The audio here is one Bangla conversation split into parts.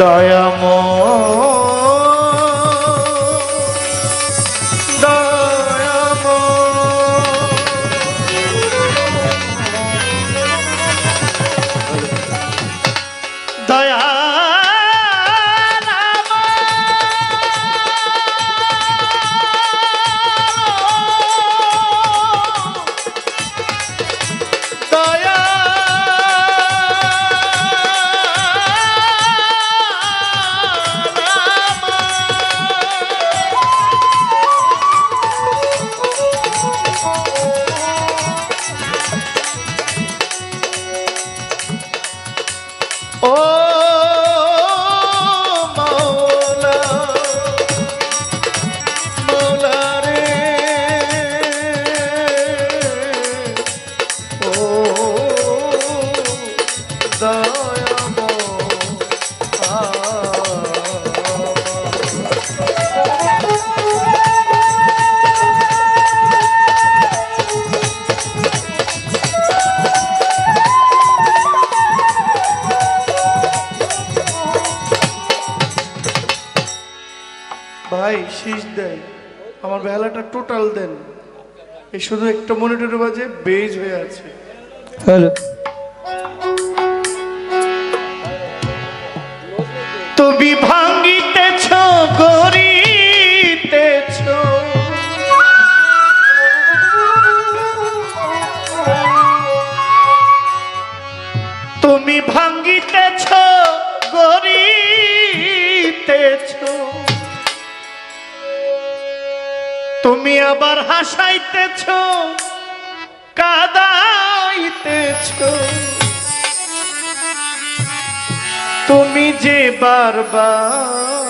দয়াময় শুধু একটা মনিটরে বাজে বেজ হয়ে আছে। তো বিভা কতবার হাসাইতেছ, কাদাইতেছ। তুমি যে বারবার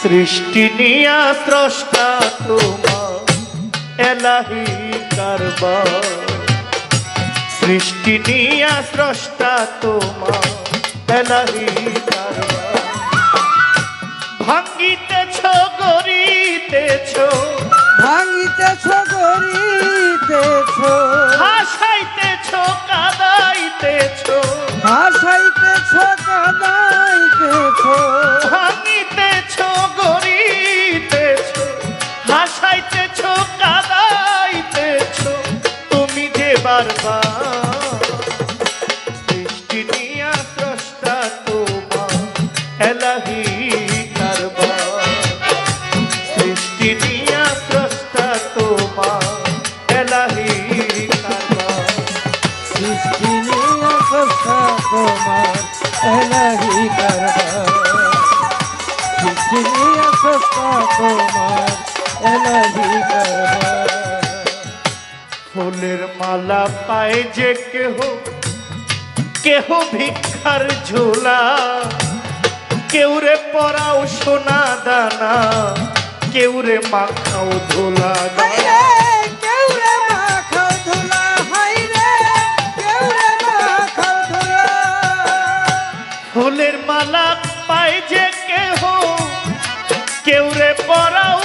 সৃষ্টি নিয়া স্রষ্টা তোমার এলাহি কারবার। সৃষ্টি নিয়া স্রষ্টা তোমার এলাহি কারবার। ভাঙ্গিতেছ গরিতেছ ভাঙ্গিতেছ গরিতেছ হাসাইতেছ কাদাইতেছ। হাসাইতেছ কাদাইতেছ। ভাঙ্গিতেছ ফুলের মালা পায় যে কেহ কেহ ভিক্ষার ঝোলা। কেউরে পরাও সোনা দানা কেউরে মাখাও ধোলা। ফুলের মালা কেউরে পরাও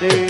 राधे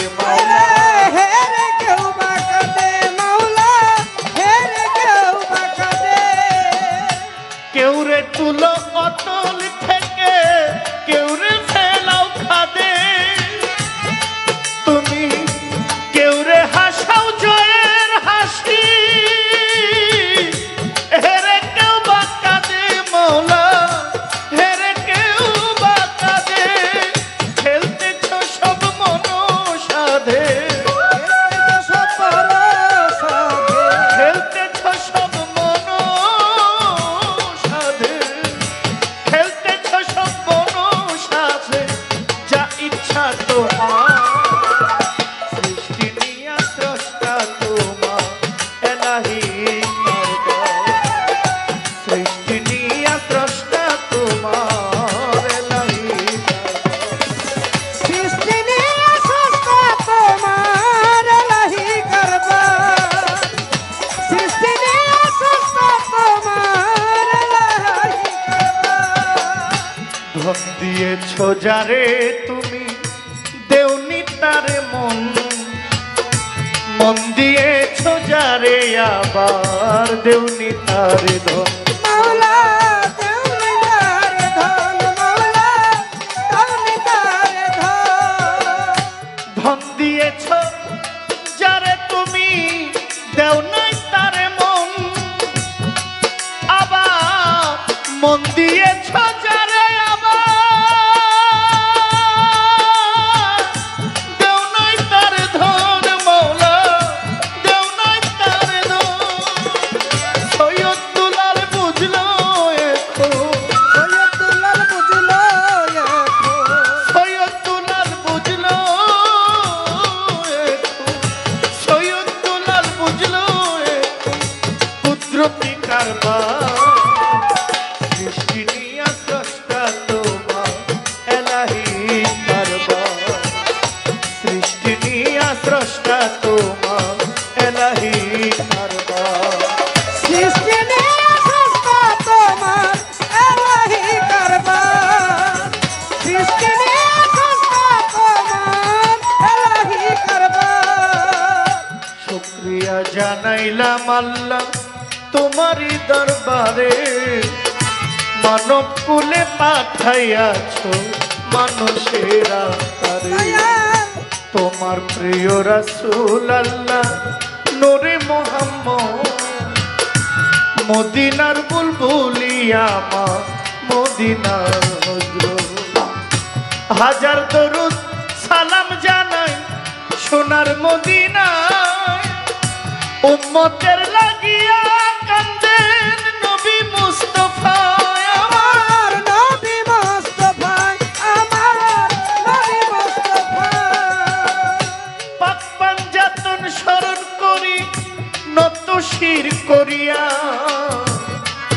দেওনি তারে ধন জানাইলাম আল্লাহ তোমারই দরবারে। মানব কুলে পাঠাইয়াছ মানুষের তোমার প্রিয় রাসূল আল্লাহ নূরে মোহাম্মদ। মদিনার বুলবুলিয়া মা, মদিনার হাজার দরুদ সালাম জানাই সোনার মদিনায় উম্মতের লাগিয়া কান্দেন নবী মুস্তফা। আমার নবী মুস্তাফা আমার নবী মুস্তাফা। পাক পাঞ্জাতন স্মরণ করি নত শির করিয়া।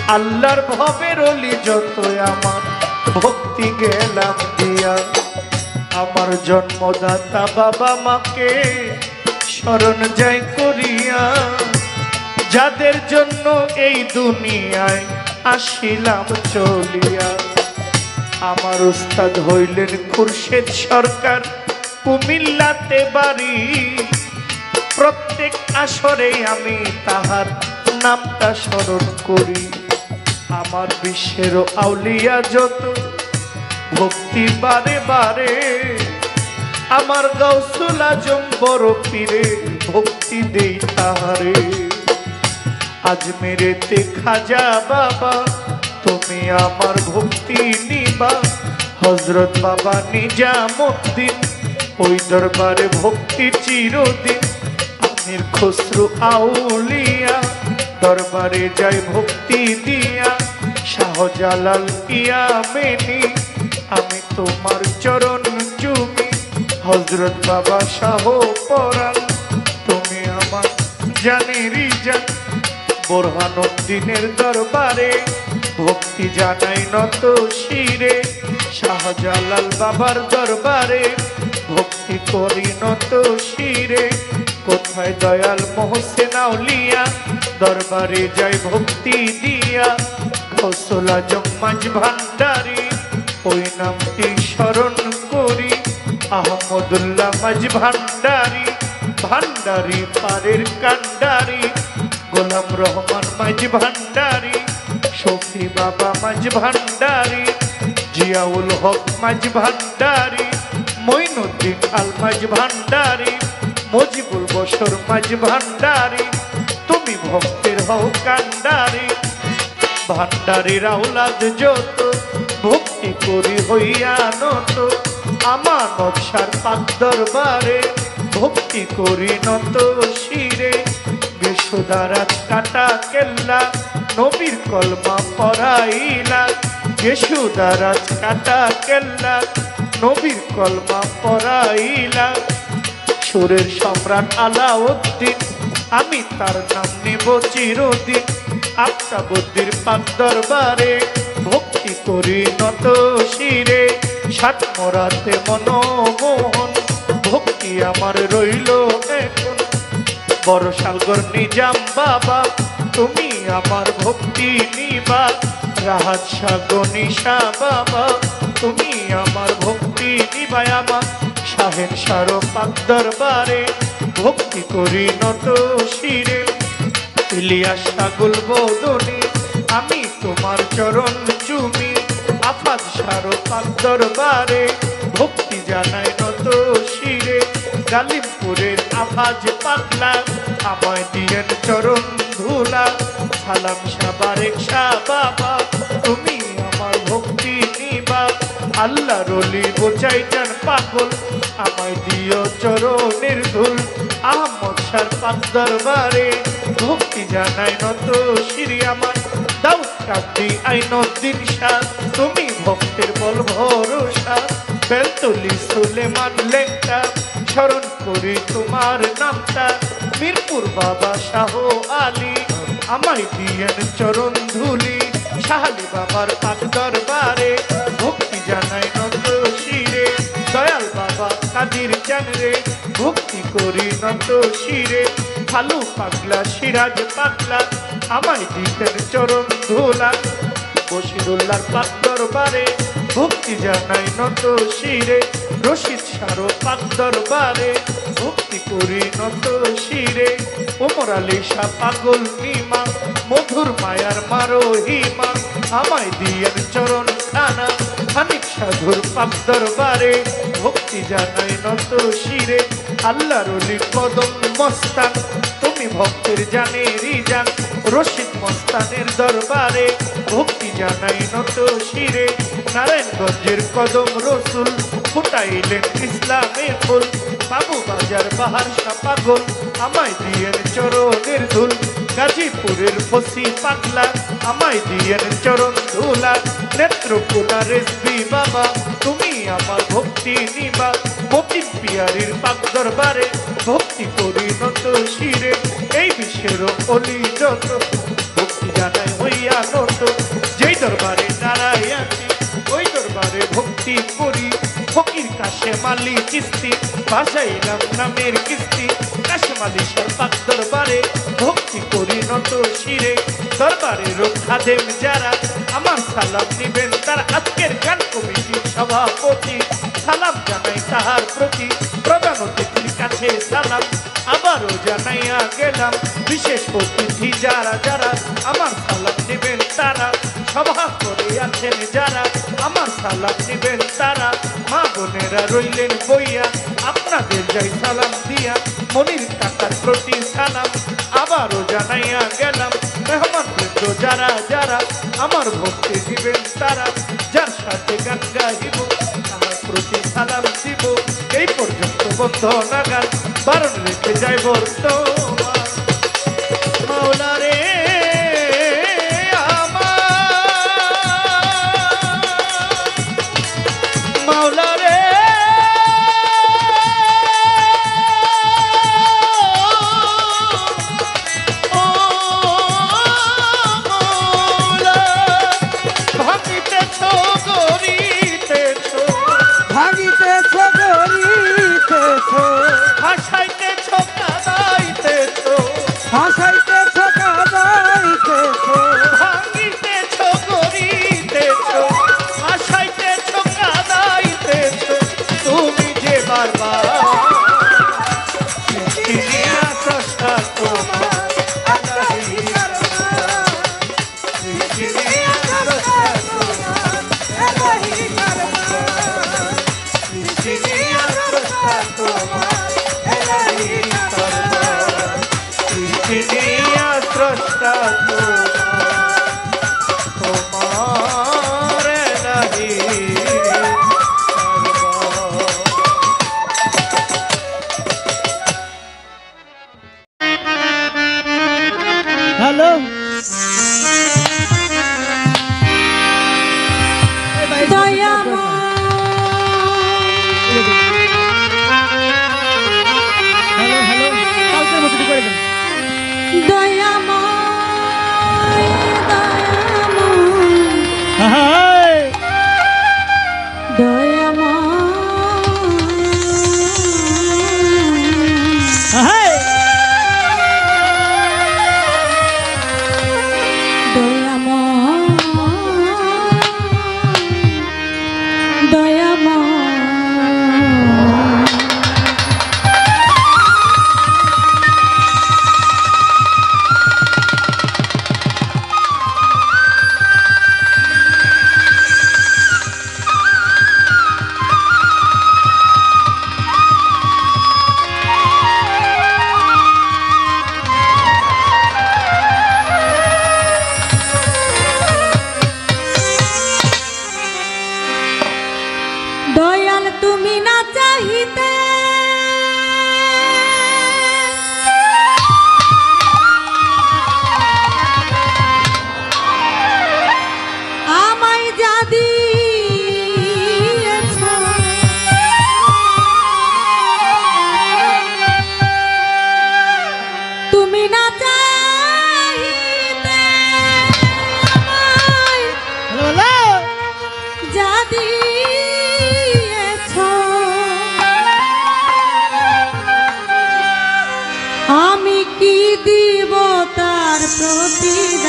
আল্লাহর ভবের অলি যত আমার ভক্তি গেলাম দিয়া। আমার জন্মদাতা বাবা মাকে স্মরণ যাই করিয়া, যাদের জন্য এই দুনিয়ায় আসিলাম চলিয়া। আমার উস্তাদ হইলেন খুরশেদ সরকার, কুমিল্লাতে বাড়ি। প্রত্যেক আসরে আমি তাহার নামটা স্মরণ করি। আমার বিশ্বের আউলিয়া যত, ভক্তি বারে বারে। আমার গৌসুল আজম বড় পীরে, ভক্তি দেই তাহারে। আজ মেরেতে খাজা বাবা, তুমি আমার ভক্তি নিবা। হজরত বাবা নিজামুদ্দিন, ওই দরবারে ভক্তি চিরদিন। আমির খসরু আউলিয়া, দরবারে যাই ভক্তি দিয়া। শাহজালাল ইয়ামেনি, আমি তোমার চরণ চুমি হজরত বাবা শাহ পরাণ, তুমি আমার জানেরই জান বোরহানুদ্দিনের দরবারে ভক্তি জানাই নত শিরে। শাহজালাল বাবার দরবারে ভক্তি করি নত শিরে। কোথায় দয়াল মোহসেন আউলিয়া দরবারে যাই ভক্তি দিয়া। কৌশলা জম্মাজ ভান্ডারি, ওই নামটি স্মরণ করি। আহমদুল্লাহ মাঝ ভান্ডারি ভান্ডারি পারের কান্ডারি গোলাম রহমান মাঝ ভান্ডারি, শফি বাবা মাঝ ভান্ডারি, জিয়াউল হক মাঝ ভান্ডারি মইনুদ্দিন আল মাঝ ভান্ডারি, মজিবুল বসর মাঝ ভান্ডারি, তুমি ভক্তের হও কান্ডারি ভান্ডারির আউলাদ যত, ভক্তি করি হইয়া নত। আমার নকশার পাক দরবারে, ভক্তি করি নত শিরে। বিশুদারাত কাটা কেল্লা, নবীর কলমা পড়াইলা যশুদারাত কাটা কেল্লা, নবীর কলমা পড়াইলা সুরের সম্রাট আলাউদ্দিন, আমি তার নাম নেব চিরদিন। আত্মা বুদ্ধির পাক দরবারে, ভক্তি করি নত শিরে। মরাতে ভক্তি আমার রইল এখন। বড় সালগর নিজাম বাবা, তুমি আমার ভক্তি নিবা। রাহাত সাগনিশা বাবা, তুমি আমার ভক্তি আমার শাহেন সারো পাক দরবারে, ভক্তি করি নত শিরে। ইলিয়াস সাগুল বদনে, আমি তোমার চরণ চুমি। আফাদ দরবারে, ভক্তি জানাই নত শিরে। গালিমপুরের আফাজ পাতলা, আমায় দিয়েন চরণ ধুলা। সালাম সাবারেক শাহ বাবা, তুমি আমার ভক্তি নিবা। আল্লাহ রলি বোঝাই যান পাগল, আমায় দিও চরণের ধুল। আহমদ সার পাক দরবারে, ভক্তি জানাই নত শ্রী আমার আইনউদ্দিন শাহ তুমি ভক্তের বল ভরসা। বেলতলি স্মরণ করি তোমার নামটা। মিরপুর বাবা শাহ আলী, আমায় দিয়েন চরণ ধুলি। শাহালি বাবার পাক দরবারে ভক্তি জানাই নত শিরে। দয়াল বাবা কাদির জানরে ভক্তি করি নত শিরে। ফালু পাগলা, সিরাজ পাগলা আমায় দিতেন চরণ ধোলা। বসিরুল্লার পাক দরবারে ভক্তি জানাই নত শিরে। রশিদ সারো পাক দরবারে ভক্তি করি নত শিরে। ওমর আলী শাহ পাগল নিমা, মধুর মায়ার মারো হিমা আমায় দিয়েন চরণ খানা খানিক সাধুর পাক দরবারে ভক্তি জানাই নত শিরে। আল্লাহ রলি কদম মস্তান। তুমি ভক্তের জানে রিজান, রশিদ মস্তানের দরবারে ভক্তি জানাই নত শিরে। নারায়ণগঞ্জের কদম রসুল ফুটাইলেন ইসলামে ফুল। বাবু বাজার বাহার পাগল আমায় দিয়েন চরণের ধুল। গাজীপুরের ফসি পাগলা, আমায় দিয়েন চরণ ধুলা নেত্রকোনা রেসবি বাবা, তুমি আমার ভক্তি নিবা। মতিন পিয়ারির পাক দরবারে, ভক্তি শিরে, এই বিশ্বের অলি যত। ভক্তি জানাই হইয়া নত, যেই দরবারে ওই দরবারে ভক্তি করি। ফকির কাশে মালি কিস্তি নামের কিস্তি। কাশে মালি সরপাক দরবারে ভক্তি করি নত শিরে। দরবারে খাদেম যারা, আমার সালাম নিবেন তার আজকের গান কমিটির সভাপতি। সালাম, আবারও জানাইয়া গেলাম, বিশেষ অতিথি যারা যারা, আমার সালাম নেবেন তারা, সভা করে আছেন যারা, আমার সালাম নেবেন তারা, মা বোনেরা রইলেন বইয়া, আপনাদের যাই সালাম দিয়া, মনির কাকার প্রতি সালাম, আবারও জানাইয়া গেলাম মেহমান বৃন্দ যারা যারা, আমার ভক্তি দিবেন তারা, যার সাথে গান গাইব আমার প্রতি সালাম দিব। বন্ধ নাগাদ বারণ রেখে যায় বর্তমান দয়া মা প্রতি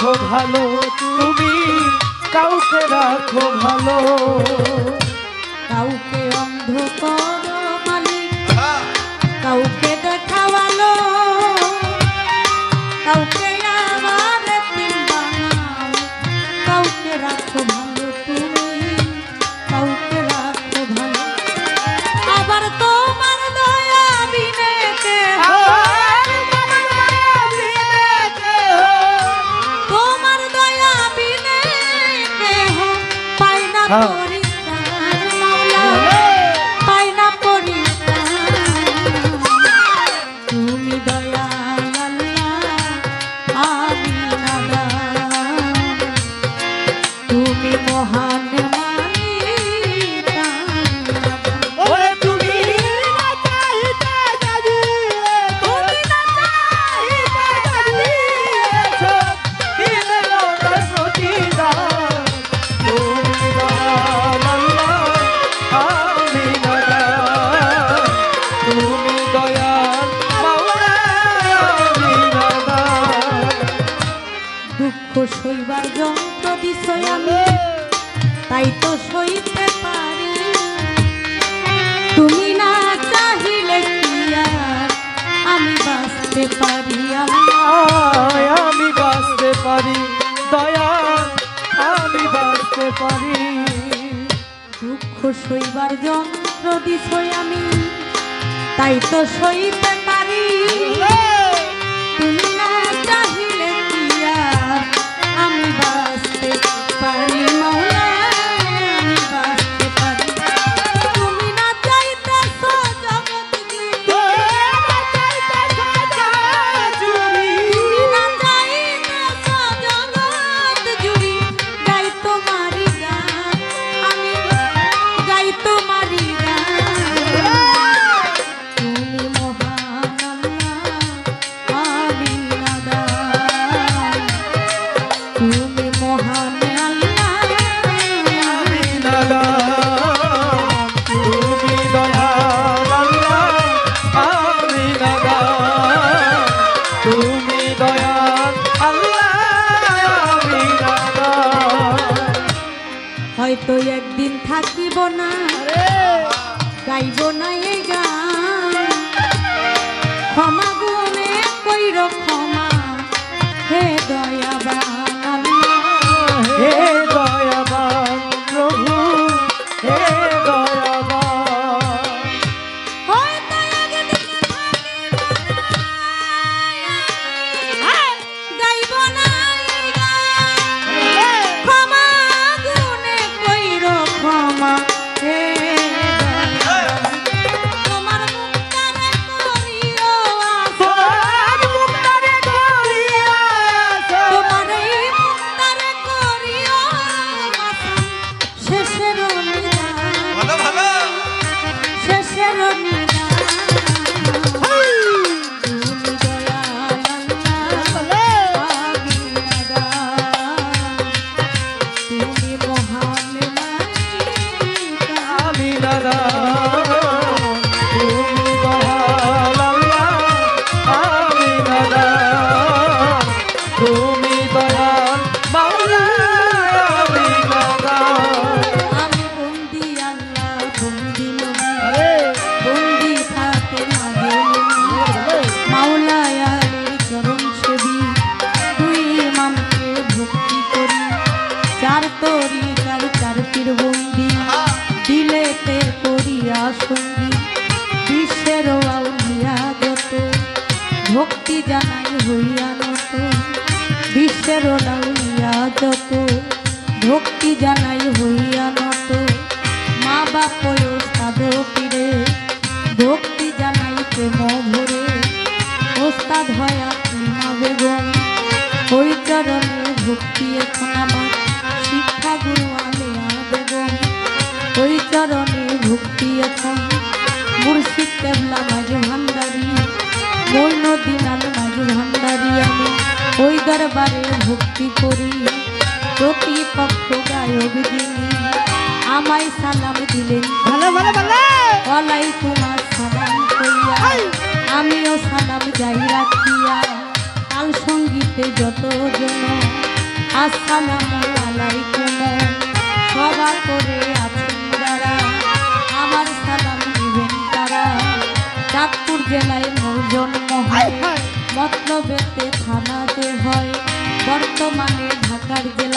রাখো ভালো তুমি কাউকে রাখো ভালো। কাউকে অন্ধ কর মালিক হ্যাঁ। কাউকে 아. সইবার যন্ত্র দিছই আমি তাই তো সইতে পারি। তুমি না চাহিলে আমি বাঁচতে পারি? তোরি করিয়া সঙ্গী বিশ্বের আউলিয়া গত ভক্তি জানাই হইয়া নত বিশ্বের লাউলিয়া যত, ভক্তি জানাই হইয়া নত মা বাপয় সাদ ভক্তি জানাই প্রেম ভরে। ওস্তাদ হয়া বেগম। ওই চরণে ভক্তি এখন আমার ভক্তি মুর্শিদ কেবলা মাঝে ভান্ডারি মৈন দিনাল মাঝে ভান্ডারি আমি। ওই দরবারে ভক্তি করি প্রতিপক্ষ গায়ক যিনি। আমায় সালাম দিলেন ভালো ভালো তোমার সালাম কইয়া। আমিও সালাম যাই রাখিয়া। কাল সঙ্গীতে যত জন আসসালাম আলাইকুম। স্বপ্ন পেতে থানাতে হয়। বর্তমানে ঢাকার জেলা